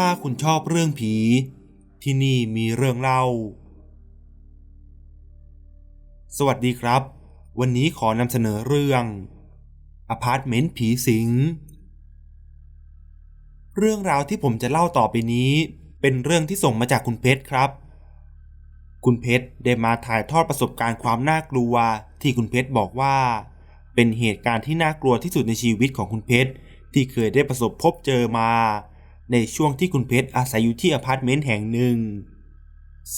ถ้าคุณชอบเรื่องผี ที่นี่มีเรื่องเล่า สวัสดีครับ วันนี้ขอนำเสนอเรื่องอพาร์ตเมนต์ผีสิง เรื่องราวที่ผมจะเล่าต่อไปนี้ เป็นเรื่องที่ส่งมาจากคุณเพชรครับ คุณเพชรได้มาถ่ายทอดประสบการณ์ความน่ากลัว ที่คุณเพชรบอกว่า เป็นเหตุการณ์ที่น่ากลัวที่สุดในชีวิตของคุณเพชรที่เคยได้ประสบพบเจอมา ในช่วงที่คุณเพชรอาศัยอยู่ที่อพาร์ตเมนต์แห่งหนึ่ง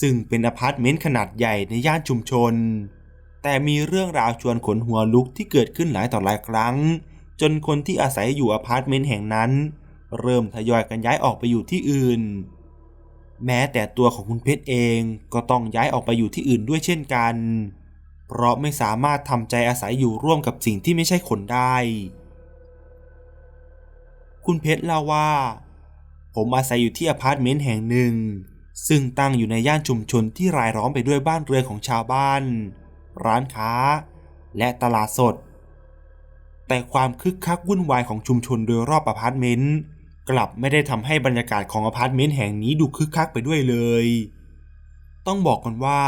ซึ่งเป็นอพาร์ตเมนต์ขนาดใหญ่ในย่านชุมชน แต่มีเรื่องราวชวนขนหัวลุกที่เกิดขึ้นหลายต่อหลายครั้ง จนคนที่อาศัยอยู่อพาร์ตเมนต์แห่งนั้น เริ่มทยอยกันย้ายออกไปอยู่ที่อื่น แม้แต่ตัวของคุณเพชรเองก็ต้องย้ายออกไปอยู่ที่อื่นด้วยเช่นกัน เพราะไม่สามารถทำใจอาศัยอยู่ร่วมกับสิ่งที่ไม่ใช่คนได้ คุณเพชรเล่าว่า ผมอาศัยอยู่ที่อพาร์ตเมนต์แห่งหนึ่ง ซึ่งตั้งอยู่ในย่านชุมชนที่รายล้อมไปด้วยบ้านเรือนของชาวบ้าน ร้านค้า และตลาดสด แต่ความคึกคักวุ่นวายของชุมชนโดยรอบอพาร์ตเมนต์กลับไม่ได้ทำให้บรรยากาศของอพาร์ตเมนต์แห่งนี้ดูคึกคักไปด้วยเลย ต้องบอกกันว่า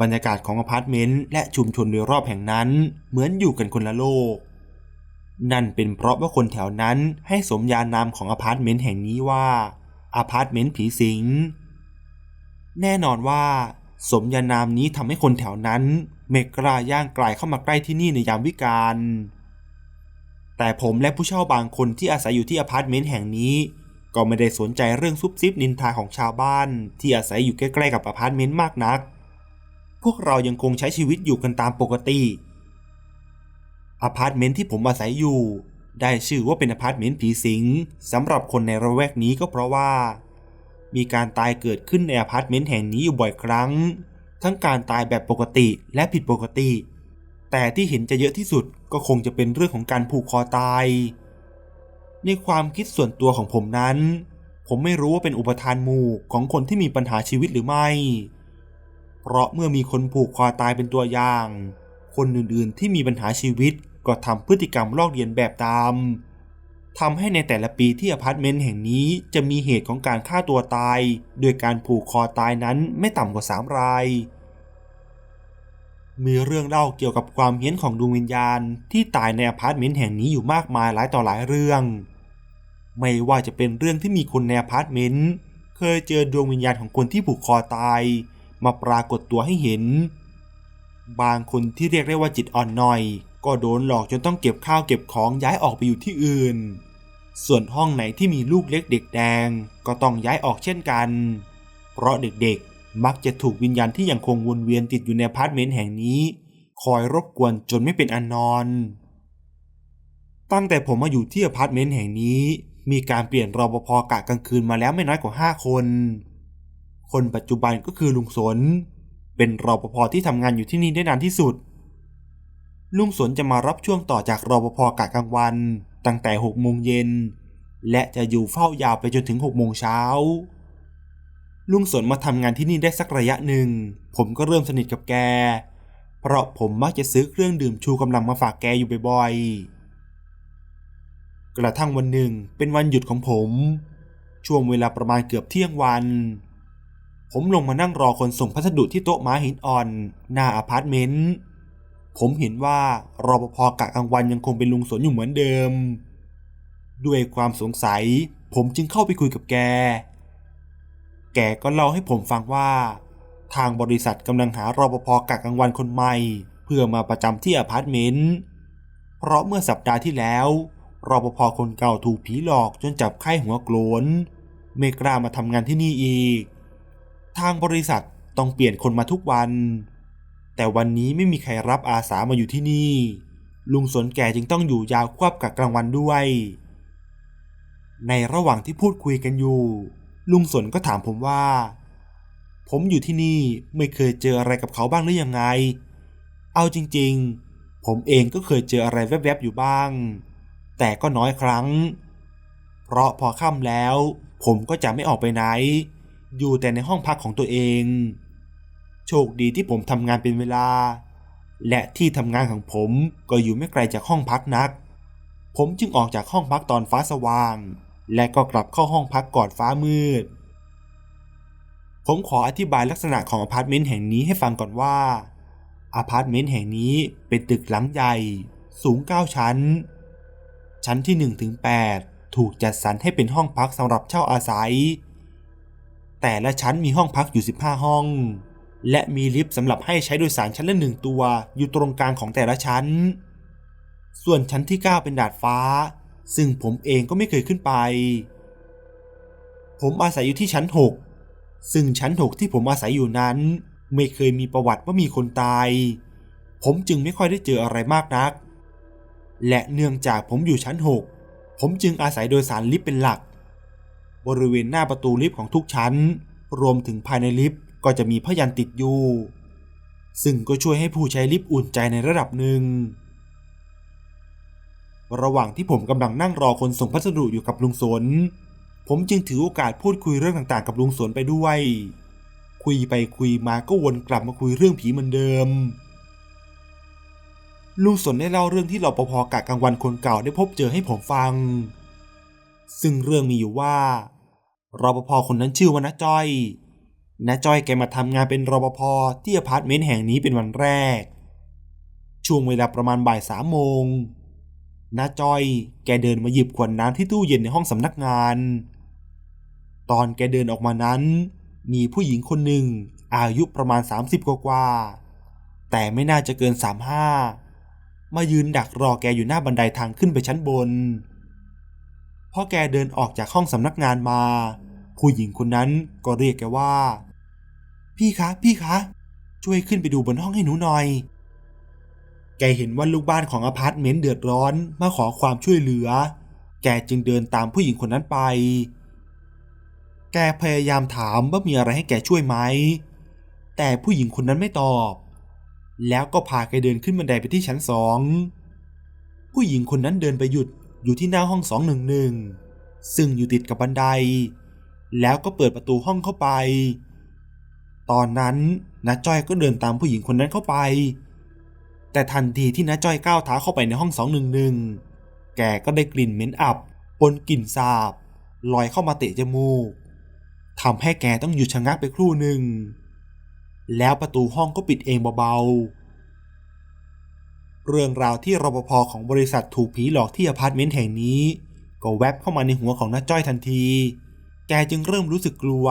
บรรยากาศของอพาร์ตเมนต์และชุมชนโดยรอบแห่งนั้น เหมือนอยู่กันคนละโลก นั่นเป็นเพราะว่าคนแถวนั้นให้สมญานามของอพาร์ตเมนต์แห่งนี้ว่าอพาร์ตเมนต์ผีสิง แน่นอนว่า สมญานามนี้ทำให้คนแถวนั้นไม่กล้าย่างไกลเข้ามาใกล้ที่นี่ในยามวิกาล แต่ผมและผู้เช่าบางคนที่อาศัยอยู่ที่อพาร์ตเมนต์แห่งนี้ ก็ไม่ได้สนใจเรื่องซุบซิบนินทาของชาวบ้าน ที่อาศัยอยู่ใกล้ๆกับอพาร์ตเมนต์มากนัก พวกเรายังคงใช้ชีวิตอยู่กันตามปกติ อพาร์ตเมนต์ที่ผมอาศัยอยู่ ได้ชื่อว่าเป็นอพาร์ตเมนต์ผีสิงสำหรับคนในระแวกนี้ก็เพราะว่า มีการตายเกิดขึ้นในอพาร์ตเมนต์แห่งนี้อยู่บ่อยครั้ง ทั้งการตายแบบปกติและผิดปกติ แต่ที่เห็นจะเยอะที่สุดก็คงจะเป็นเรื่องของการผูกคอตาย ในความคิดส่วนตัวของผมนั้น ผมไม่รู้ว่าเป็นอุปทานหมู่ของคนที่มีปัญหาชีวิตหรือไม่ เพราะเมื่อมีคนผูกคอตายเป็นตัวอย่าง คนอื่นๆที่มีปัญหาชีวิต ก็ทำพฤติกรรมลอกเลียนแบบตามทำให้ในแต่ละปีที่อพาร์ตเมนต์แห่งนี้จะมีเหตุของการฆ่าตัวตาย โดยการผูกคอตายนั้นไม่ต่ำกว่าสามราย มีเรื่องเล่าเกี่ยวกับความเฮี้ยนของดวงวิญญาณที่ตายในอพาร์ตเมนต์แห่งนี้อยู่มากมายหลายต่อหลายเรื่อง ไม่ว่าจะเป็นเรื่องที่มีคนในอพาร์ตเมนต์เคยเจอดวงวิญญาณของคนที่ผูกคอตาย มาปรากฏตัวให้เห็น บางคนที่เรียกได้ว่าจิตอ่อนหน่อย ก็โดนหลอกจนต้องเก็บข้าวเก็บของย้ายออกไปอยู่ที่อื่น ส่วนห้องไหนที่มีลูกเล็กเด็กแดงก็ต้องย้ายออกเช่นกัน เพราะเด็กๆ มักจะถูกวิญญาณที่ยังคงวนเวียนติดอยู่ในอพาร์ตเมนต์แห่งนี้ คอยรบกวนจนไม่เป็นอันนอน ตั้งแต่ผมมาอยู่ที่อพาร์ตเมนต์แห่งนี้ มีการเปลี่ยนรปภกะกลางคืนมาแล้วไม่น้อยกว่า 5 คน คนปัจจุบันก็คือลุงสน เป็นรปภที่ทำงานอยู่ที่นี่ได้นานที่สุด ลุงสนจะมารับช่วงต่อจากรปภกะกลางวัน ตั้งแต่6โมงเย็น และจะอยู่เฝ้ายาวไปจนถึง6โมงเช้า ลุงสนมาทำงานที่นี่ได้สักระยะหนึ่ง ผมก็เริ่มสนิทกับแก เพราะผมมักจะซื้อเครื่องดื่มชูกำลังมาฝากแกอยู่บ่อยๆ กระทั่งวันหนึ่งเป็นวันหยุดของผม ช่วงเวลาประมาณเกือบเที่ยงวัน ผมลงมานั่งรอคนส่งพัสดุที่โต๊ะม้าหินอ่อน หน้าอพาร์ตเมนต์ ผมเห็นว่ารปภกะกลางวันยังคงเป็นลุงสนอยู่เหมือนเดิม ด้วยความสงสัย ผมจึงเข้าไปคุยกับแก แกก็เล่าให้ผมฟังว่า ทางบริษัทกำลังหารปภกะกลางวันคนใหม่ เพื่อมาประจำที่อพาร์ตเมนต์ เพราะเมื่อสัปดาห์ที่แล้วรปภคนเก่าถูกผีหลอกจนจับไข้หัวโกรนไม่กล้ามาทำงานที่นี่อีก ทางบริษัทต้องเปลี่ยนคนมาทุกวัน แต่วันนี้ไม่มีใครรับอาสามาอยู่ที่นี่ ลุงสนแก่จึงต้องอยู่ยาวควบกับกลางวันด้วย ในระหว่างที่พูดคุยกันอยู่ ลุงสนก็ถามผมว่า ผมอยู่ที่นี่ไม่เคยเจออะไรกับเขาบ้างหรือยังไง เอาจริงๆ ผมเองก็เคยเจออะไรแวบๆอยู่บ้าง แต่ก็น้อยครั้ง เพราะพอค่ำแล้ว ผมก็จะไม่ออกไปไหน อยู่แต่ในห้องพักของตัวเอง โชคดีที่ผมทำงานเป็นเวลา และที่ทำงานของผมก็อยู่ไม่ไกลจากห้องพักนัก ผมจึงออกจากห้องพักตอนฟ้าสว่าง และก็กลับเข้าห้องพักก่อนฟ้ามืด ผมขออธิบายลักษณะของอพาร์ตเมนต์แห่งนี้ให้ฟังก่อนว่าอพาร์ตเมนต์แห่งนี้เป็นตึกหลังใหญ่ สูง 9 ชั้น ชั้นที่ 1 ถึง 8 ถูกจัดสรรให้เป็นห้องพักสำหรับเช่าอาศัย แต่ละชั้นมีห้องพักอยู่ 15 ห้อง และมีลิฟต์สำหรับให้ใช้โดยสารชั้นละหนึ่งตัว อยู่ตรงกลางของแต่ละชั้น ส่วนชั้นที่ 9 เป็นดาดฟ้า ซึ่งผมเองก็ไม่เคยขึ้นไป ผมอาศัยอยู่ที่ชั้น 6 ซึ่งชั้น 6 ที่ผมอาศัยอยู่นั้น ไม่เคยมีประวัติว่ามีคนตาย ผมจึงไม่ค่อยได้เจออะไรมากนัก และเนื่องจากผมอยู่ชั้น 6 ผมจึงอาศัยโดยสารลิฟต์เป็นหลัก บริเวณหน้าประตูลิฟต์ของทุกชั้น รวมถึงภายในลิฟต์ ก็จะมีพยันติดอยู่ ซึ่งก็ช่วยให้ผู้ใช้ลิฟต์อุ่นใจในระดับหนึ่ง ระหว่างที่ผมกำลังนั่งรอคนส่งพัสดุอยู่กับลุงสน ผมจึงถือโอกาสพูดคุยเรื่องต่างๆ กับลุงสนไปด้วย คุยไปคุยมาก็วนกลับมาคุยเรื่องผีเหมือนเดิม ลุงสนได้เล่าเรื่องที่รปภกะกลางวันคนเก่าได้พบเจอให้ผมฟัง ซึ่งเรื่องมีอยู่ว่ารปภคนนั้นชื่อว่านจ้อย น้าจ้อยแกมาทำงานเป็นรปภที่อพาร์ตเมนต์แห่งนี้เป็นวันแรก ช่วงเวลาประมาณบ่ายสามโมงน้าจ้อยแกเดินมาหยิบขวดน้ำที่ตู้เย็นในห้องสำนักงาน ตอนแกเดินออกมานั้น มีผู้หญิงคนหนึ่งอายุประมาณ 30 กว่าๆแต่ไม่น่าจะเกิน 35 มายืนดักรอแกอยู่หน้าบันไดทางขึ้นไปชั้นบน พอแกเดินออกจากห้องสำนักงานมา ผู้หญิงคนนั้นก็เรียกแกว่า พี่คะ พี่คะ ช่วยขึ้นไปดูบนห้องให้หนูหน่อย แกเห็นว่าลูกบ้านของอพาร์ตเมนต์เดือดร้อนมาขอความช่วยเหลือ แกจึงเดินตามผู้หญิงคนนั้นไป แกพยายามถามว่ามีอะไรให้แกช่วยไหม แต่ผู้หญิงคนนั้นไม่ตอบ แล้วก็พาแกเดินขึ้นบันไดไปที่ชั้นสอง ผู้หญิงคนนั้นเดินไปหยุดอยู่ที่หน้าห้องสองหนึ่งหนึ่งซึ่งอยู่ติดกับบันได แล้วก็เปิดประตูห้องเข้าไป ตอนนั้นน้าจ้อยก็เดินตามผู้หญิงคนนั้นเข้าไป แต่ทันทีที่น้าจ้อยก้าวเท้าเข้าไปในห้องสองหนึ่งหนึ่งแกก็ได้กลิ่นเหม็นอับปนกลิ่นสาบลอยเข้ามาเตะจมูกทำให้แกต้องหยุดชะงักไปครู่หนึ่ง แล้วประตูห้องก็ปิดเองเบาๆ เรื่องราวที่รปภของบริษัทถูกผีหลอกที่อพาร์ตเมนต์แห่งนี้ ก็แวบเข้ามาในหัวของน้าจ้อยทันที แกจึงเริ่มรู้สึกกลัว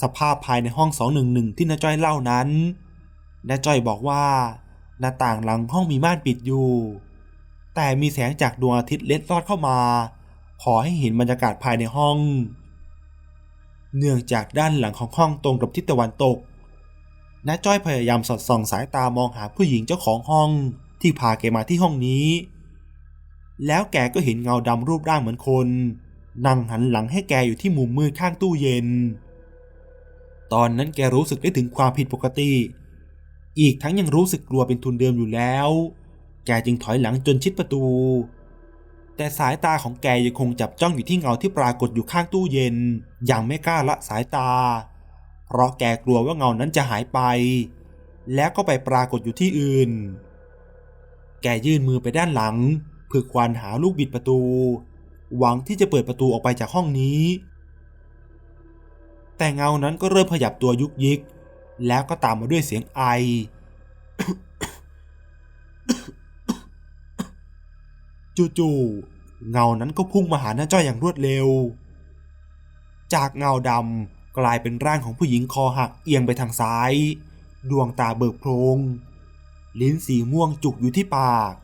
สภาพภายในห้อง 211 ที่น้าจ้อยเล่านั้นน้าจ้อยบอกว่า หน้าต่างหลังห้องมีม่านปิดอยู่ แต่มีแสงจากดวงอาทิตย์เล็ดลอดเข้ามา พอให้เห็นบรรยากาศภายในห้อง เนื่องจากด้านหลังของห้องตรงกับทิศตะวันตกน้าจ้อยพยายามสอดส่องสายตามองหาผู้หญิงเจ้าของห้องที่พาแกมาที่ห้องนี้ แล้วแกก็เห็นเงาดำรูปร่างเหมือนคน นั่งหันหลังให้แกอยู่ที่มุมมืดข้างตู้เย็น ตอนนั้นแกรู้สึกได้ถึงความผิดปกติ อีกทั้งยังรู้สึกกลัวเป็นทุนเดิมอยู่แล้ว แกจึงถอยหลังจนชิดประตู แต่สายตาของแกยังคงจับจ้องอยู่ที่เงาที่ปรากฏอยู่ข้างตู้เย็น อย่างไม่กล้าละสายตา เพราะแกกลัวว่าเงานั้นจะหายไป แล้วก็ไปปรากฏอยู่ที่อื่น แกยื่นมือไปด้านหลังเพื่อควานหาลูกบิดประตู หวังที่จะเปิดประตูออกไปจากห้องนี้ แต่เงานั้นก็เริ่มขยับตัวยุกยิก แล้วก็ตามมาด้วยเสียงไอ จู่ๆเงานั้นก็พุ่งมาหาน้าจ้อยอย่างรวดเร็ว จากเงาดำกลายเป็นร่างของผู้หญิงคอหักเอียงไปทางซ้าย ดวงตาเบิกโพรง ลิ้นสีม่วงจุกอยู่ที่ปาก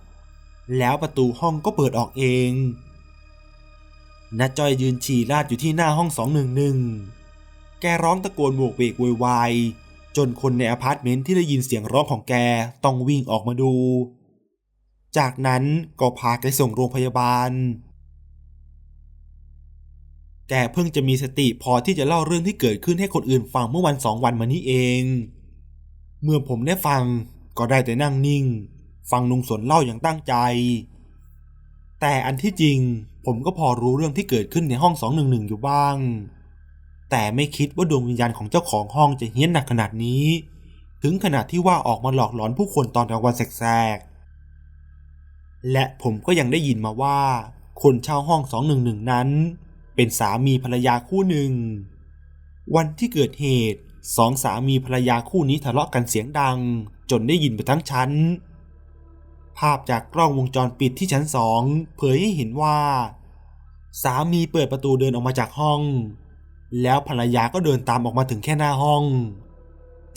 แล้วประตูห้องก็เปิดออกเองน้าจ้อยยืนฉี่ราดอยู่ที่หน้าห้องสองหนึ่งหนึ่ง แกร้องตะโกนโวกเวกโวยวายจนคนในอพาร์ตเมนต์ที่ได้ยินเสียงร้องของแกต้องวิ่งออกมาดู จากนั้นก็พาแกส่งโรงพยาบาล แกเพิ่งจะมีสติพอที่จะเล่าเรื่องที่เกิดขึ้นให้คนอื่นฟังเมื่อวันสองวันมานี้เอง เมื่อผมได้ฟังก็ได้แต่นั่งนิ่ง ฟังลุงสนเล่าอย่างตั้งใจ แต่อันที่จริงผมก็พอรู้เรื่องที่เกิดขึ้นในห้อง211อยู่บ้าง แต่ไม่คิดว่าดวงวิญญาณของเจ้าของห้องจะเฮี้ยนหนักขนาดนี้ ถึงขนาดที่ว่าออกมาหลอกหลอนผู้คนตอนกลางวันแสกๆและผมก็ยังได้ยินมาว่า คนเช่าห้อง 211 นั้น เป็นสามีภรรยาคู่หนึ่ง วันที่เกิดเหตุสองสามีภรรยาคู่นี้ทะเลาะกันเสียงดัง จนได้ยินไปทั้งชั้น ภาพจากกล้องวงจรปิดที่ชั้นสองเผยให้เห็นว่า สามีเปิดประตูเดินออกมาจากห้อง แล้วภรรยาก็เดินตามออกมาถึงแค่หน้าห้อง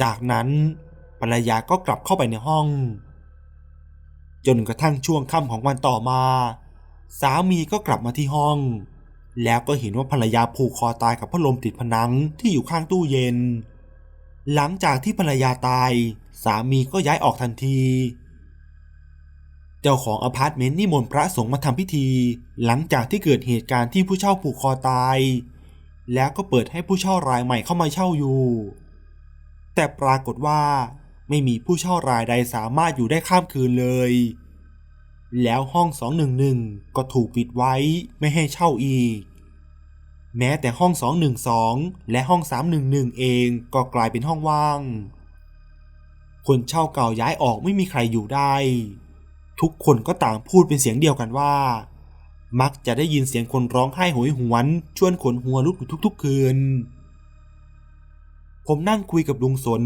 จากนั้นภรรยาก็กลับเข้าไปในห้อง จนกระทั่งช่วงค่ำของวันต่อมา สามีก็กลับมาที่ห้อง แล้วก็เห็นว่าภรรยาผูกคอตายกับพัดลมติดผนังที่อยู่ข้างตู้เย็น หลังจากที่ภรรยาตาย สามีก็ย้ายออกทันที เจ้าของอพาร์ตเมนต์นิมนต์พระสงฆ์มาทำพิธี หลังจากที่เกิดเหตุการณ์ที่ผู้เช่าผูกคอตาย แล้วก็เปิดให้ผู้เช่ารายใหม่เข้ามาเช่าอยู่ แต่ปรากฏว่าไม่มีผู้เช่ารายใดสามารถอยู่ได้ข้ามคืนเลย แล้วห้อง 211 ก็ถูกปิดไว้ไม่ให้เช่าอีก แม้แต่ห้อง 212 และห้อง 311 เองก็กลายเป็นห้องว่าง คนเช่าเก่าย้ายออกไม่มีใครอยู่ได้ ทุกคนก็ต่างพูดเป็นเสียงเดียวกันว่า มักจะได้ยินเสียงคนร้องไห้โหยหวน ชวนขนหัวลุกอยู่ทุกๆคืน ผมนั่งคุยกับลุงสน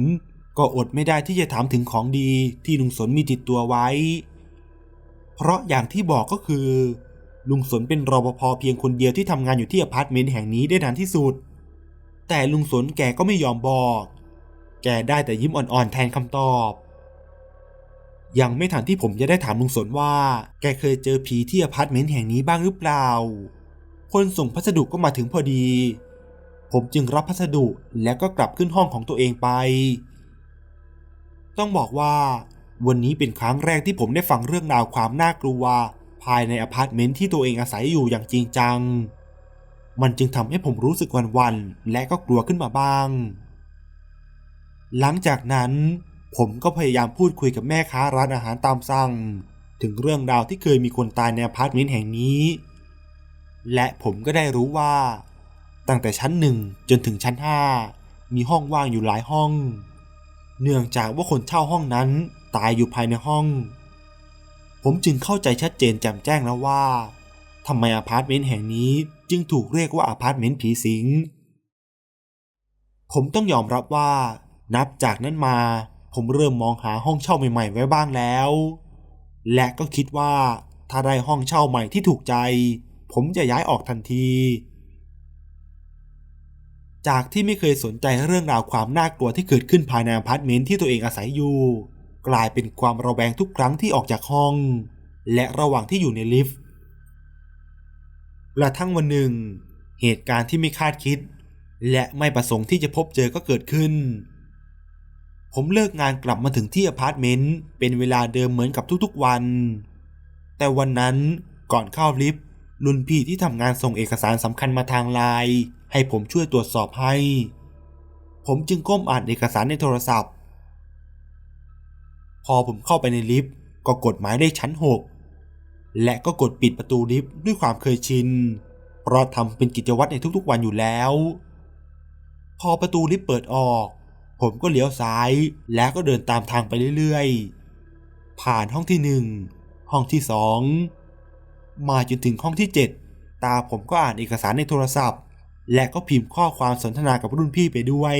ก็อดไม่ได้ที่จะถามถึงของดีที่ลุงสนมีติดตัวไว้ เพราะอย่างที่บอกก็คือ ลุงสนเป็นรปภเพียงคนเดียวที่ทำงานอยู่ที่อพาร์ตเมนต์แห่งนี้ได้นานที่สุด แต่ลุงสนแกก็ไม่ยอมบอก แกได้แต่ยิ้มอ่อนๆแทนคำตอบ ยังไม่ทันที่ผมจะได้ถามลุงสนว่า แกเคยเจอผีที่อพาร์ตเมนต์แห่งนี้บ้างหรือเปล่า คนส่งพัสดุก็มาถึงพอดี ผมจึงรับพัสดุแล้วก็กลับขึ้นห้องของตัวเองไป ต้องบอกว่า วันนี้เป็นครั้งแรกที่ผมได้ฟังเรื่องราวความน่ากลัว ภายในอพาร์ตเมนต์ที่ตัวเองอาศัยอยู่อย่างจริงจัง มันจึงทำให้ผมรู้สึกวันๆและก็กลัวขึ้นมาบ้าง หลังจากนั้น ผมก็พยายามพูดคุยกับแม่ค้าร้านอาหารตามสั่ง ถึงเรื่องราวที่เคยมีคนตายในอพาร์ตเมนต์แห่งนี้ และผมก็ได้รู้ว่า ตั้งแต่ชั้นหนึ่งจนถึงชั้นห้ามีห้องว่างอยู่หลายห้อง เนื่องจากว่าคนเช่าห้องนั้นตายอยู่ภายในห้อง ผมจึงเข้าใจชัดเจนแจ่มแจ้งแล้วว่าทำไมอพาร์ตเมนต์แห่งนี้จึงถูกเรียกว่าอพาร์ตเมนต์ผีสิง ผมต้องยอมรับว่า นับจากนั้นมา ผมเริ่มมองหาห้องเช่าใหม่ๆ ไว้บ้างแล้ว และก็คิดว่าถ้าได้ห้องเช่าใหม่ที่ถูกใจ ผมจะย้ายออกทันที จากที่ไม่เคยสนใจเรื่องราวความน่ากลัวที่เกิดขึ้นภายในอพาร์ตเมนต์ที่ตัวเองอาศัยอยู่ กลายเป็นความระแวงทุกครั้งที่ออกจากห้อง และระหว่างที่อยู่ในลิฟต์กระทั่งวันหนึ่ง เหตุการณ์ที่ไม่คาดคิด และไม่ประสงค์ที่จะพบเจอก็เกิดขึ้น ผมเลิกงานกลับมาถึงที่อพาร์ตเมนต์เป็นเวลาเดิมเหมือนกับทุกๆวัน แต่วันนั้นก่อนเข้าลิฟต์รุ่นพี่ที่ทำงานส่งเอกสารสำคัญมาทางไลน์ให้ผมช่วยตรวจสอบให้ ผมจึงก้มอ่านเอกสารในโทรศัพท์ พอผมเข้าไปในลิฟต์ก็กดหมายเลขชั้น 6 และก็กดปิดประตูลิฟต์ด้วยความเคยชิน เพราะทำเป็นกิจวัตรในทุกๆวันอยู่แล้ว พอประตูลิฟต์เปิดออก ผมก็เลี้ยวซ้าย แล้วก็เดินตามทางไปเรื่อยๆ ผ่านห้องที่หนึ่งห้องที่สองมาจนถึงห้องที่เจ็ดตาผมก็อ่านเอกสารในโทรศัพท์ และก็พิมพ์ข้อความสนทนากับรุ่นพี่ไปด้วย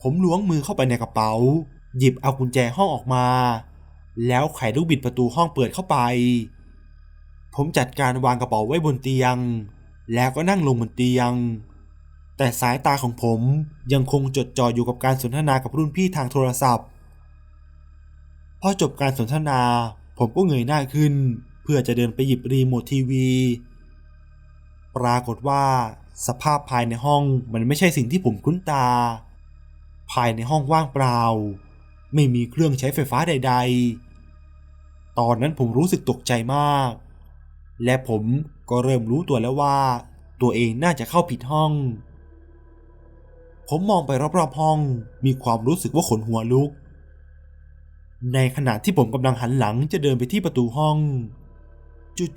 ผมล้วงมือเข้าไปในกระเป๋า หยิบเอากุญแจห้องออกมา แล้วไขลูกบิดประตูห้องเปิดเข้าไป ผมจัดการวางกระเป๋าไว้บนเตียง แล้วก็นั่งลงบนเตียง แต่สายตาของผมยังคงจดจ่ออยู่กับการสนทนากับรุ่นพี่ทางโทรศัพท์ พอจบการสนทนา ผมก็เงยหน้าขึ้น เพื่อจะเดินไปหยิบรีโมททีวี ปรากฏว่า สภาพภายในห้องมันไม่ใช่สิ่งที่ผมคุ้นตา ภายในห้องว่างเปล่า ไม่มีเครื่องใช้ไฟฟ้าใด ๆ ตอนนั้นผมรู้สึกตกใจมาก และผมก็เริ่มรู้ตัวแล้วว่า ตัวเองน่าจะเข้าผิดห้อง ผมมองไปรอบๆห้อง มีความรู้สึกว่าขนหัวลุก ในขณะที่ผมกำลังหันหลังจะเดินไปที่ประตูห้อง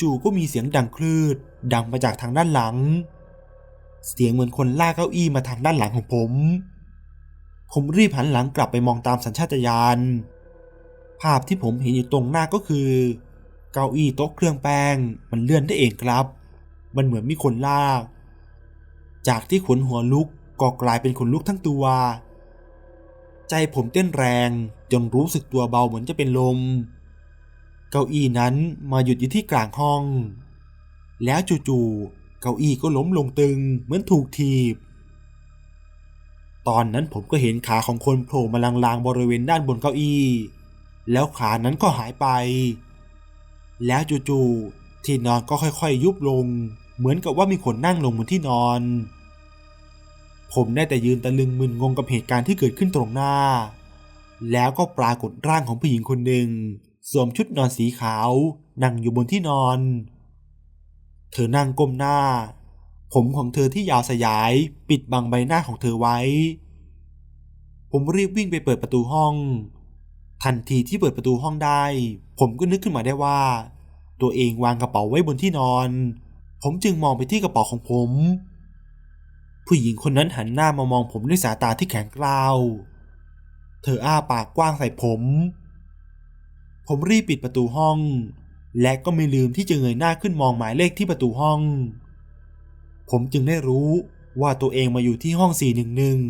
จู่ๆก็มีเสียงดังคลืด ดังมาจากทางด้านหลัง เสียงเหมือนคนลากเก้าอี้มาทางด้านหลังของผม ผมรีบหันหลังกลับไปมองตามสัญชาตญาณภาพที่ผมเห็นอยู่ตรงหน้าก็คือ เก้าอี้โต๊ะเครื่องแป้ง มันเลื่อนได้เองครับ มันเหมือนมีคนลาก จากที่ขนหัวลุก ก็กลายเป็นขนลุกทั้งตัว ใจผมเต้นแรงจนรู้สึกตัวเบาเหมือนจะเป็นลม เก้าอี้นั้นมาหยุดอยู่ที่กลางห้อง แล้วจู่ๆเก้าอี้ก็ล้มลงตึงเหมือนถูกถีบ ตอนนั้นผมก็เห็นขาของคนโผล่มาลางๆบริเวณด้านบนเก้าอี้ แล้วขานั้นก็หายไป แล้วจู่ๆที่นอนก็ค่อยๆ ยุบลง เหมือนกับว่ามีคนนั่งลงบนที่นอน ผมได้แต่ยืนตะลึงมึนงงกับเหตุการณ์ที่เกิดขึ้นตรงหน้า แล้วก็ปรากฏร่างของผู้หญิงคนหนึ่ง สวมชุดนอนสีขาว นั่งอยู่บนที่นอน เธอนั่งก้มหน้า ผมของเธอที่ยาวสยายปิดบังใบหน้าของเธอไว้ ผมรีบวิ่งไปเปิดประตูห้อง ทันทีที่เปิดประตูห้องได้ ผมก็นึกขึ้นมาได้ว่า ตัวเองวางกระเป๋าไว้บนที่นอน ผมจึงมองไปที่กระเป๋าของผม ผู้หญิงคนนั้นหันหน้ามามองผมด้วยสายตาที่แข็งกร้าว เธออ้าปากกว้างใส่ผม ผมรีบปิดประตูห้อง และก็ไม่ลืมที่จะเงยหน้าขึ้นมองหมายเลขที่ประตูห้อง ผมจึงได้รู้ว่าตัวเองมาอยู่ที่ห้อง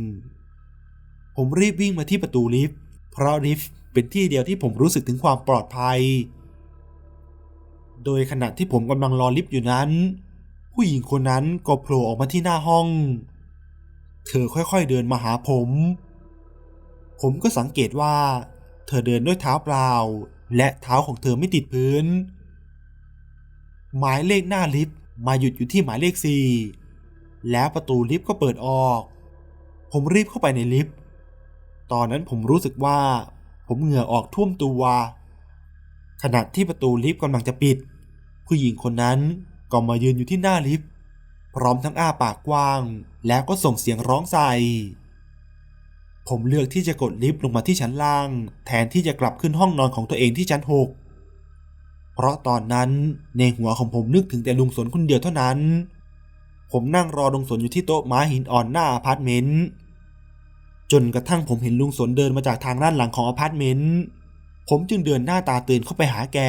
411 ผมรีบวิ่งมาที่ประตูลิฟต์ เพราะลิฟต์เป็นที่เดียวที่ผมรู้สึกถึงความปลอดภัย โดยขณะที่ผมกำลังรอลิฟต์อยู่นั้น ผู้หญิงคนนั้นก็โผล่ออกมาที่หน้าห้อง เธอค่อยๆเดินมาหาผม ผมก็สังเกตว่า เธอเดินด้วยเท้าเปล่า และเท้าของเธอไม่ติดพื้น หมายเลขหน้าลิฟต์มาหยุดอยู่ที่หมายเลขสี่แล้วประตูลิฟต์ก็เปิดออก ผมรีบเข้าไปในลิฟต์ ตอนนั้นผมรู้สึกว่า ผมเหงื่อออกท่วมตัว ขณะที่ประตูลิฟต์กำลังจะปิด ผู้หญิงคนนั้น ก็มายืนอยู่ที่หน้าลิฟต์พร้อมทั้งอ้าปากกว้าง แล้วก็ส่งเสียงร้องใส่ผมเลือกที่จะกดลิฟต์ลงมาที่ชั้นล่าง แทนที่จะกลับขึ้นห้องนอนของตัวเองที่ชั้นหกเพราะตอนนั้นในหัวของผมนึกถึงแต่ลุงสนคนเดียวเท่านั้น ผมนั่งรอลุงสนอยู่ที่โต๊ะม้าหินอ่อนหน้าอพาร์ตเมนต์จนกระทั่งผมเห็นลุงสนเดินมาจากทางด้านหลังของอพาร์ตเมนต์ผมจึงเดินหน้าตาตื่นเข้าไปหาแก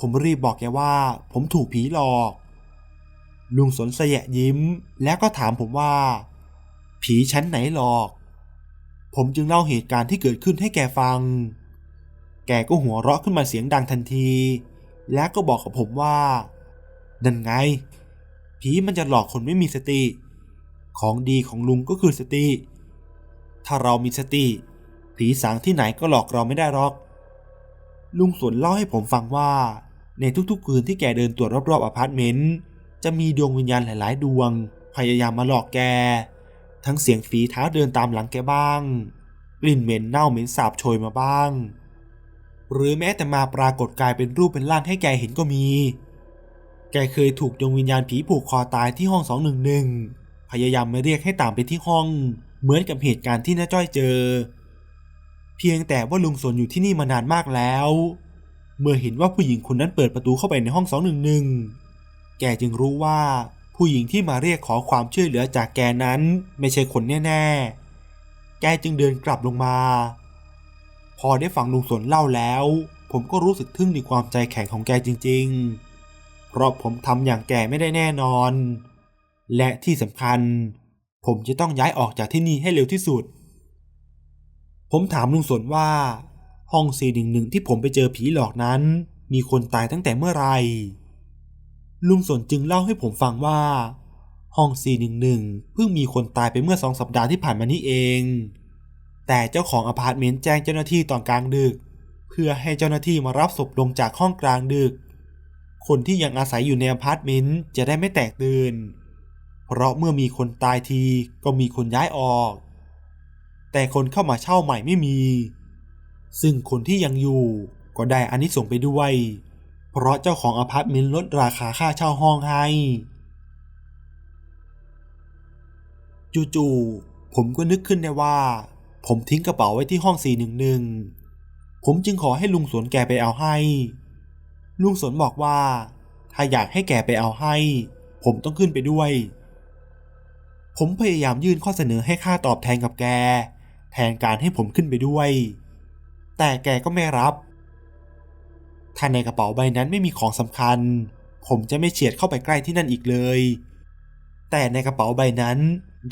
ผมรีบบอกแกว่า ผมถูกผีหลอก ลุงสนเสยะยิ้ม แล้วก็ถามผมว่า ผีชั้นไหนหลอก ผมจึงเล่าเหตุการณ์ที่เกิดขึ้นให้แกฟัง แกก็หัวเราะขึ้นมาเสียงดังทันที แล้วก็บอกกับผมว่านั่นไง ผีมันจะหลอกคนไม่มีสติ ของดีของลุงก็คือสติ ถ้าเรามีสติ ผีสางที่ไหนก็หลอกเราไม่ได้หรอกลุงสนเล่าให้ผมฟังว่า ในทุกๆ คืนที่แกเดินตรวจรอบๆอพาร์ตเมนต์จะมีดวงวิญญาณหลายๆ ดวง พยายามมาหลอกแก ทั้งเสียงฝีเท้าเดินตามหลังแกบ้าง กลิ่นเหม็นเน่าเหม็นสาบโชยมาบ้าง หรือแม้แต่มาปรากฏกายเป็นรูปเป็นร่างให้แกเห็นก็มี แกเคยถูกดวงวิญญาณผีผูกคอตายที่ห้อง211พยายามมาเรียกให้ตามไปที่ห้อง เหมือนกับเหตุการณ์ที่น้าจ้อยเจอ เพียงแต่ว่าลุงสนอยู่ที่นี่มานานมากแล้ว เมื่อเห็นว่าผู้หญิงคนนั้นเปิดประตูเข้าไปในห้อง 211 แกจึงรู้ว่าผู้หญิงที่มาเรียกขอความช่วยเหลือจากแกนั้นไม่ใช่คนแน่ๆ แกจึงเดินกลับลงมา พอได้ฟังลุงสนเล่าแล้ว ผมก็รู้สึกทึ่งในความใจแข็งของแกจริง ๆ เพราะผมทำอย่างแกไม่ได้แน่นอน และที่สำคัญ ผมจะต้องย้ายออกจากที่นี่ให้เร็วที่สุด ผมถามลุงสนว่า ห้องซีดิงหนึ่งที่ผมไปเจอผีหลอกนั้น มีคนตายตั้งแต่เมื่อไหร่ลุงสนจึงเล่าให้ผมฟังว่า ห้อง411 เพิ่งมีคนตายไปเมื่อสองสัปดาห์ที่ผ่านมานี้เอง แต่เจ้าของอพาร์ตเมนต์แจ้งเจ้าหน้าที่ตอนกลางดึก เพื่อให้เจ้าหน้าที่มารับศพลงจากห้องกลางดึก คนที่ยังอาศัยอยู่ในอพาร์ตเมนต์จะได้ไม่แตกตื่นเพราะเมื่อมีคนตายทีก็มีคนย้ายออก แต่คนเข้ามาเช่าใหม่ไม่มี ซึ่งคนที่ยังอยู่ก็ได้อานิสงส์ไปด้วย เพราะเจ้าของอพาร์ตเมนต์ลดราคาค่าเช่าห้องให้จู่ๆผมก็นึกขึ้นได้ว่า ผมทิ้งกระเป๋าไว้ที่ห้อง 411 ผมจึงขอให้ลุงสวนแกไปเอาให้ ลุงสวนบอกว่า ถ้าอยากให้แกไปเอาให้ ผมต้องขึ้นไปด้วย ผมพยายามยื่นข้อเสนอให้ค่าตอบแทนกับแก แทนการให้ผมขึ้นไปด้วย แต่แกก็ไม่รับ ถ้าในกระเป๋าใบนั้นไม่มีของสำคัญ ผมจะไม่เฉียดเข้าไปใกล้ที่นั่นอีกเลย แต่ในกระเป๋าใบนั้น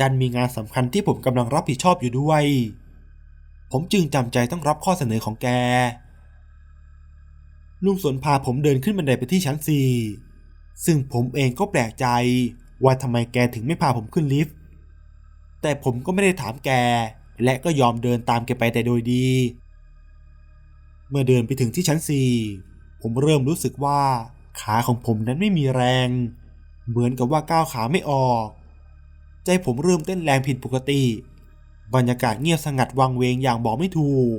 ดันมีงานสำคัญที่ผมกำลังรับผิดชอบอยู่ด้วย ผมจึงจำใจต้องรับข้อเสนอของแก ลุงสนพาผมเดินขึ้นบันไดไปที่ชั้นสี่ซึ่งผมเองก็แปลกใจว่าทำไมแกถึงไม่พาผมขึ้นลิฟต์ แต่ผมก็ไม่ได้ถามแก และก็ยอมเดินตามแกไปแต่โดยดี เมื่อเดินไปถึงที่ชั้นสี่ผมเริ่มรู้สึกว่าขาของผมนั้นไม่มีแรง เหมือนกับว่าก้าวขาไม่ออก ใจผมเริ่มเต้นแรงผิดปกติ บรรยากาศเงียบสงัดวังเวงอย่างบอกไม่ถูก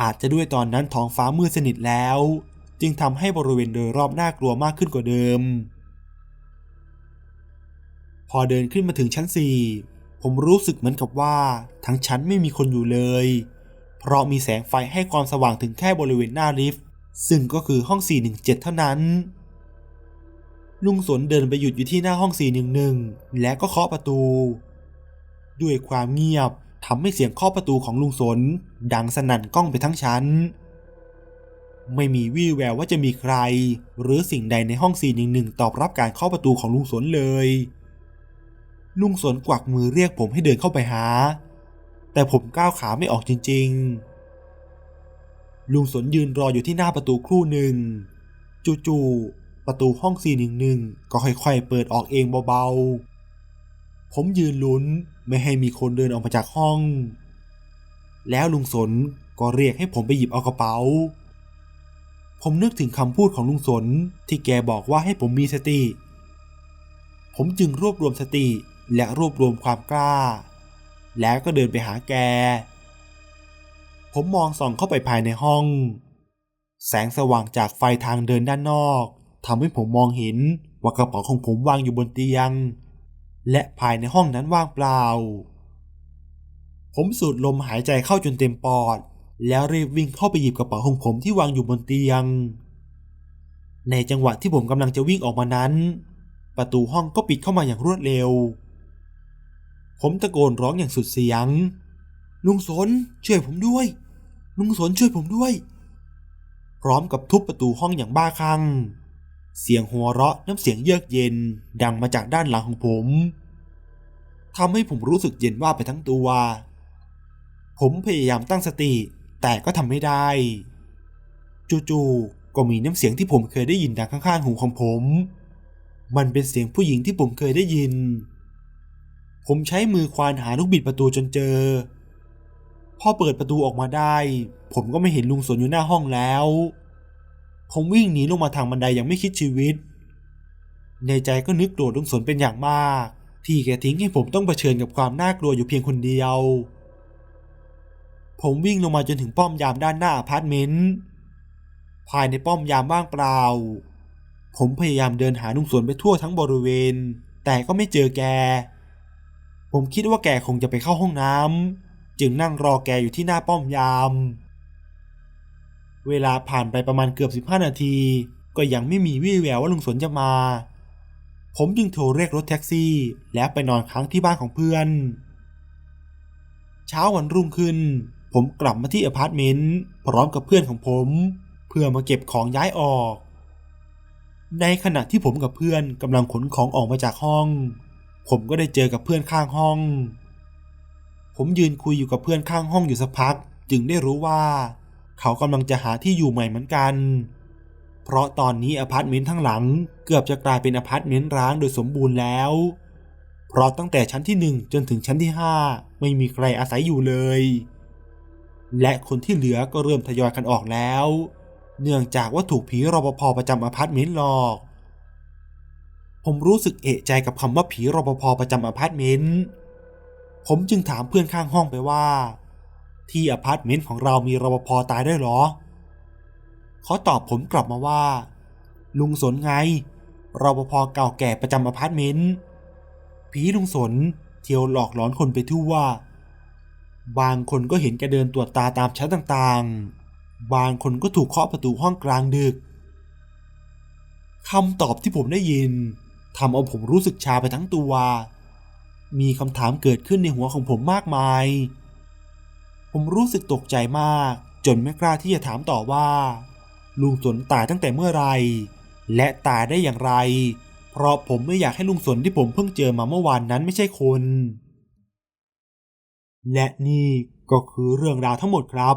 อาจจะด้วยตอนนั้นท้องฟ้ามืดสนิทแล้ว จึงทำให้บริเวณโดยรอบน่ากลัวมากขึ้นกว่าเดิม พอเดินขึ้นมาถึงชั้นสี่ผมรู้สึกเหมือนกับว่าทั้งชั้นไม่มีคนอยู่เลย เพราะมีแสงไฟให้ความสว่างถึงแค่บริเวณหน้าลิฟต์ซึ่งก็คือห้อง 417 เท่านั้น ลุงสนเดินไปหยุดอยู่ที่หน้าห้อง 411 และก็เคาะประตู ด้วยความเงียบทำให้เสียงเคาะประตูของลุงสน ดังสนั่นก้องไปทั้งชั้น ไม่มีวี่แววว่าจะมีใคร หรือสิ่งใดในห้อง 411 ตอบรับการเคาะประตูของลุงสนเลย ลุงสนกวักมือเรียกผมให้เดินเข้าไปหา แต่ผมก้าวขาไม่ออกจริง ๆ ลุงสนยืนรออยู่ที่หน้าประตูครู่หนึ่ง จู่ๆ ประตูห้อง411ก็ค่อยๆ เปิดออกเองเบาๆ ผมยืนลุ้นไม่ให้มีคนเดินออกมาจากห้อง แล้วลุงสนก็เรียกให้ผมไปหยิบเอากระเป๋า ผมนึกถึงคำพูดของลุงสนที่แกบอกว่าให้ผมมีสติ ผมจึงรวบรวมสติและรวบรวมความกล้า แล้วก็เดินไปหาแก ผมมองส่องเข้าไปภายในห้อง แสงสว่างจากไฟทางเดินด้านนอกทำให้ผมมองเห็นว่ากระเป๋าของผมวางอยู่บนเตียง และภายในห้องนั้นว่างเปล่า ผมสูดลมหายใจเข้าจนเต็มปอด แล้วรีบวิ่งเข้าไปหยิบกระเป๋าของผมที่วางอยู่บนเตียง ในจังหวะที่ผมกำลังจะวิ่งออกมานั้น ประตูห้องก็ปิดเข้ามาอย่างรวดเร็ว ผมตะโกนร้องอย่างสุดเสียง ลุงสนช่วยผมด้วย ลุงสนช่วยผมด้วย พร้อมกับทุบประตูห้องอย่างบ้าคลั่ง เสียงหัวเราะน้ำเสียงเยือกเย็นดังมาจากด้านหลังของผมทำให้ผมรู้สึกเย็นว่าไปทั้งตัว ผมพยายามตั้งสติแต่ก็ทำไม่ได้ จู่ๆก็มีน้ำเสียงที่ผมเคยได้ยินดังข้างๆหูของผม มันเป็นเสียงผู้หญิงที่ผมเคยได้ยิน ผมใช้มือควานหาลูกบิดประตูจนเจอ พอเปิดประตูออกมาได้ ผมก็ไม่เห็นลุงสนอยู่หน้าห้องแล้ว ผมวิ่งหนีลงมาทางบันไดอย่างไม่คิดชีวิต ในใจก็นึกโกรธลุงสนเป็นอย่างมาก ที่แกทิ้งให้ผมต้องเผชิญกับความน่ากลัวอยู่เพียงคนเดียว ผมวิ่งลงมาจนถึงป้อมยามด้านหน้าอพาร์ตเมนต์ภายในป้อมยามว่างเปล่า ผมพยายามเดินหาลุงสวนไปทั่วทั้งบริเวณ แต่ก็ไม่เจอแก ผมคิดว่าแกคงจะไปเข้าห้องน้ำจึงนั่งรอแกอยู่ที่หน้าป้อมยาม เวลาผ่านไปประมาณเกือบ 15 นาที ก็ยังไม่มีวี่แววว่าลุงสนจะมา ผมจึงโทรเรียกรถแท็กซี่ แล้วไปนอนค้างที่บ้านของเพื่อน เช้าวันรุ่งขึ้น ผมกลับมาที่อพาร์ตเมนต์พร้อมกับเพื่อนของผม เพื่อมาเก็บของย้ายออก ในขณะที่ผมกับเพื่อนกำลังขนของออกมาจากห้อง ผมก็ได้เจอกับเพื่อนข้างห้อง ผมยืนคุยอยู่กับเพื่อนข้างห้องอยู่สักพัก จึงได้รู้ว่า เขากำลังจะหาที่อยู่ใหม่เหมือนกัน เพราะตอนนี้อพาร์ตเมนต์ทั้งหลัง เกือบจะกลายเป็นอพาร์ตเมนต์ร้างโดยสมบูรณ์แล้ว เพราะตั้งแต่ชั้นที่หนึ่งจนถึงชั้นที่ห้าไม่มีใครอาศัยอยู่เลย และคนที่เหลือก็เริ่มทยอยกันออกแล้ว เนื่องจากว่าถูกผีรปภประจำอพาร์ตเมนต์หลอก ผมรู้สึกเอะใจกับคำว่าผีรปภประจำอพาร์ตเมนต์ ผมจึงถามเพื่อนข้างห้องไปว่า ที่อพาร์ตเมนต์ของเรามีรปภตายด้วยเหรอ เขาตอบผมกลับมาว่า ลุงสนไงรปภเก่าแก่ประจำอพาร์ตเมนต์ ผีลุงสนเที่ยวหลอกหลอนคนไปทั่ว บางคนก็เห็นแกเดินตรวจตาตามชั้นต่างๆ บางคนก็ถูกเคาะประตูห้องกลางดึกคำตอบที่ผมได้ยิน ทำเอาผมรู้สึกชาไปทั้งตัว มีคำถามเกิดขึ้นในหัวของผมมากมาย ผมรู้สึกตกใจมาก จนไม่กล้าที่จะถามต่อว่า ลุงสนตายตั้งแต่เมื่อไร และตายได้อย่างไร เพราะผมไม่อยากให้ลุงสนที่ผมเพิ่งเจอมาเมื่อวานนั้นไม่ใช่คน และนี่ก็คือเรื่องราวทั้งหมดครับ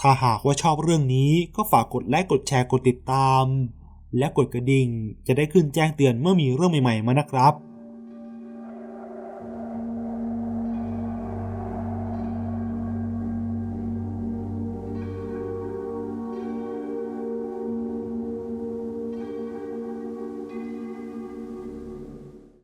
ถ้าหากว่าชอบเรื่องนี้ก็ฝากกดไลค์กดแชร์กดติดตาม และกดกระดิ่งจะได้ขึ้นแจ้งเตือนเมื่อมีเรื่องใหม่ๆมานะครับ